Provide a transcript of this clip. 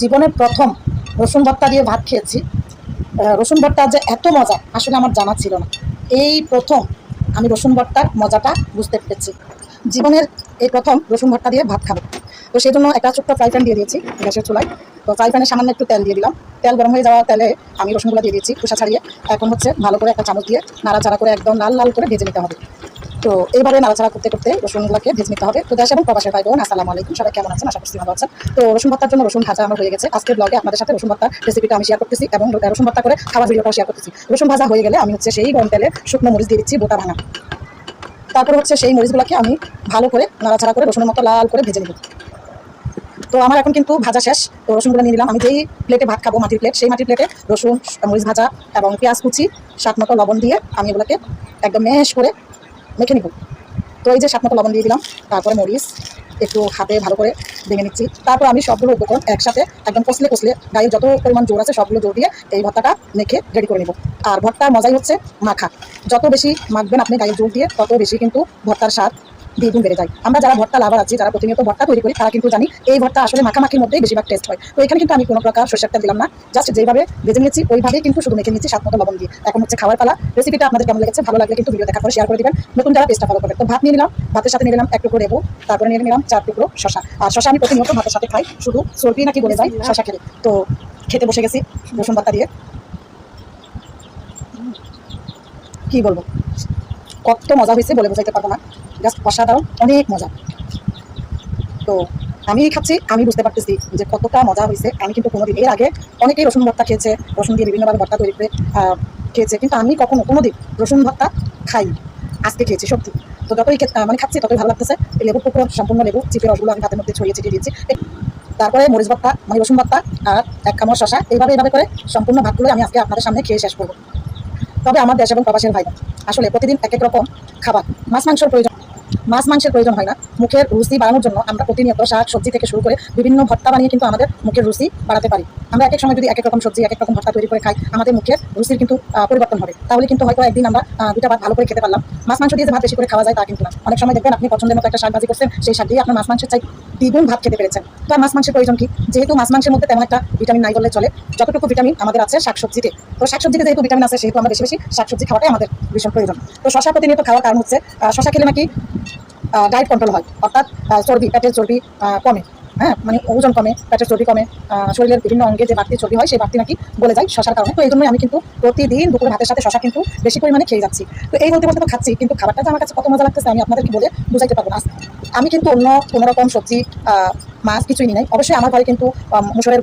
জীবনের প্রথম রসুন ভর্তা দিয়ে ভাত খেয়েছি। রসুন ভর্তা যে এত মজা, আসলে আমার জানা ছিল না। এই প্রথম আমি রসুন ভর্তার মজাটা বুঝতে পেরেছি। জীবনের এই প্রথম রসুন ভর্তা দিয়ে ভাত খাব। তো সেই জন্য একটা ছোট্ট ফ্রাই প্যান দিয়ে দিয়েছি গ্যাসের চুলায়। তো ফ্রাই সামান্য একটু তেল দিয়ে দিলাম। তেল গরম হয়ে যাওয়া তেলে আমি রসুনগুলো দিয়ে দিয়েছি খোসা ছাড়িয়ে। এখন হচ্ছে ভালো করে একটা চামচ দিয়ে নাড়াচাড়া করে একদম লাল লাল করে ভেজে নিতে হবে। তো এইভাবে নাড়াচাড়া করতে করতে রসুনগুলোকে ভেজে নিতে হবে। তো দেশ এবং প্রবাসের ভাই বোন, আসসালামু আলাইকুম। সবাই কেমন আছেন? আশা করছি ভালো আছেন। তো রসুন ভর্তার জন্য রসুন ভাজা আমার হয়ে গেছে। আজকের ব্লগে আপনাদের সাথে রসুন ভর্তার রেসিপিটা আমি শেয়ার করতেছি এবং রসুন ভর্তা করে খাওয়ার ভিডিওটাও শেয়ার করতেছি। রসুন ভাজা হয়ে গেলে আমি হচ্ছে সেই গরম তেলে শুকনো মরিচ দিয়ে দিচ্ছি বোটা ভাঙা। তারপর হচ্ছে সেই মরিচগুলোকে আমি ভালো করে নাড়াচাড়া করে রসুনের মতো লাল করে ভেজে নেব। তো আমার এখন কিন্তু ভাজা শেষ। তো রসুনগুলো নিয়ে নিলাম। আমি যেই প্লেটে ভাত খাব, মাটির প্লেট সেই মাটির প্লেটে রসুন, মরিচ ভাজা এবং পেঁয়াজ কুচি, স্বাদ মতো লবণ দিয়ে আমি এগুলোকে একদম মেশ করে মেখে নিব। তো এই যে স্বাদ মতো লবণ দিয়ে দিলাম, তারপরে মরিচ, একটু হাতে ভালো করে ভেঙে নিচ্ছি। তারপর আমি সবগুলো উপকরণ একসাথে একদম কষলে কষলে গায়ে যত পরিমাণ জোর আছে সবগুলো জোর দিয়ে এই ভর্তাটা মেখে রেডি করে নেব। আর ভর্তার মজাই হচ্ছে মাখা। যত বেশি মাখবেন আপনি গায়ে জোর দিয়ে, তত বেশি কিন্তু ভর্তার স্বাদ দ্বিগুণ বেড়ে যায়। আমরা যারা ভর্তা লাভার আছি, যারা প্রতিনিয়ত ভর্তা তৈরি করি, তারা কিন্তু জানি এই ভর্তা আসলে মাখামাখির মধ্যেই বেশিরভাগ টেস্ট হয়। তো এখানে কিন্তু আমি কোনো প্রকার সরষের তেল দিলাম না। জাস্ট যেভাবে ভেজে নিয়েছি, ওইভাবেই কিন্তু শুধু মেখে নিয়েছি সাত মতো লবণ দিয়ে। এখন হচ্ছে খাওয়ার পালা। রেসিপিটা আপনাদের কেমন লেগেছে, ভালো লাগলে কিন্তু ভিডিও দেখার পর শেয়ার করে দিবেন। নতুন যারা পেজটা ফলো করবেন, তো ভাত নিয়ে নিলাম, ভাতের সাথে নিয়ে নিলাম এক টুকরো লেবু, তারপরে নিয়ে নিলাম চার টুকরো শশা আর শশা আমি প্রতিনিয়ত ভাতের সাথে খাই, শুধু সর্দি নাকি বলে যায় শশা খেলে। তো খেতে বসে গেছি, রসুন পাতা দিয়ে। কি বলব? কত মজা হয়েছে বলে বোঝাইতে পারব না। জাস্ট অসাধারণ, অনেক মজা। তো আমি খাচ্ছি, আমি বুঝতে পারতেছি যে কতটা মজা হয়েছে। আমি কিন্তু কোনোদিন, এর আগে অনেকেই রসুন ভর্তা খেয়েছে, রসুন দিয়ে বিভিন্নভাবে ভর্তা তৈরি করে খেয়েছে। কিন্তু আমি কখনো কোনোদিন রসুন ভর্তা খাই আজকে খেয়েছি সত্যি। তো যতই মানে খাচ্ছি, ততই ভালো লাগতেছে। লেবু টুকরো, সম্পূর্ণ লেবু, চিপের রসগুলো আমি হাতের মধ্যে ছড়িয়ে ছিটিয়ে দিয়েছি তারপরে মরিচ ভর্তা মানে রসুন ভর্তা আর এক কামড় শশা এইভাবে এইভাবে করে সম্পূর্ণ ভাতগুলো আমি আজকে আপনাদের সামনে খেয়ে শেষ করব। তবে আমার দেশ এবং প্রবাসের ভাই আসলে প্রতিদিন এক এক রকম খাবার, মাছ, মাংসর প্রয়োজন। মাছ মাংসের প্রয়োজন হয় না। মুখের রুচি বাড়ানোর জন্য আমরা প্রতিনিয়ত শাক, সবজি থেকে শুরু করে বিভিন্ন ভর্তা বানিয়ে কিন্তু আমাদের মুখের রুচি বাড়াতে পারি। আমরা এক এক সময় যদি এক এক রকম সবজি, এক এক রকম ভর্তা তৈরি করে খাই, আমাদের মুখের রুচির কিন্তু পরিবর্তন হবে। তাহলে কিন্তু হয়তো একদিন আমরা দুটা ভাত ভালো করে খেতে পারলাম। মাছ মাংস দিয়ে যে ভাত বেশি করে খাওয়া যায় তা কিন্তু না। অনেক সময় দেখবেন আপনি পছন্দের মতো একটা শাক ভাজি করছেন, সেই শাক দিয়ে আপনার মাছ মাংসের চাই দ্বিগুণ ভাত খেতে পেরেছেন। তো মাছ মাংসের প্রয়োজন কি? যেহেতু মাছ মাংসের মধ্যে তেমন একটা ভিটামিন নাই বললে চলে, যতটুকু ভিটামিন আমাদের আছে শাকসবজিতে তো শাকসবজিতে যেহেতু ভিটামিন আছে, সেহেতু আমরা বেশি বেশি শাকসবজি খাওয়াটাই আমাদের ভীষণ প্রয়োজন। তো শশা প্রতিনিয়ত খাওয়ার কারণ হচ্ছে শশা খেলে নাকি ডায়েট কন্ট্রোল হয়। অর্থাৎ চর্বি, পেটের চর্বি কমে। হ্যাঁ মানে ওজন কমে, পেটের চর্বি কমে। শরীরের বিভিন্ন অঙ্গে যে বাড়তি চর্বি হয়, সেই বাড়তি নাকি বলে যায় শশার কারণে। তো এই জন্যই আমি কিন্তু প্রতিদিন দুপুরে ভাতের সাথে শশা কিন্তু বেশি পরিমাণে খেয়ে যাচ্ছি। তো এই বলতে বলতে তো খাচ্ছি, কিন্তু খাবারটা আমার কাছে কত মজা লাগতেছে আমি আপনাদেরকে বলে বুঝাইতে পারব না। আমি কিন্তু অন্য কোনোরকম সবজি মাছ কিছুই নিই অবশ্যই আমার ঘরে কিন্তু মুসুরের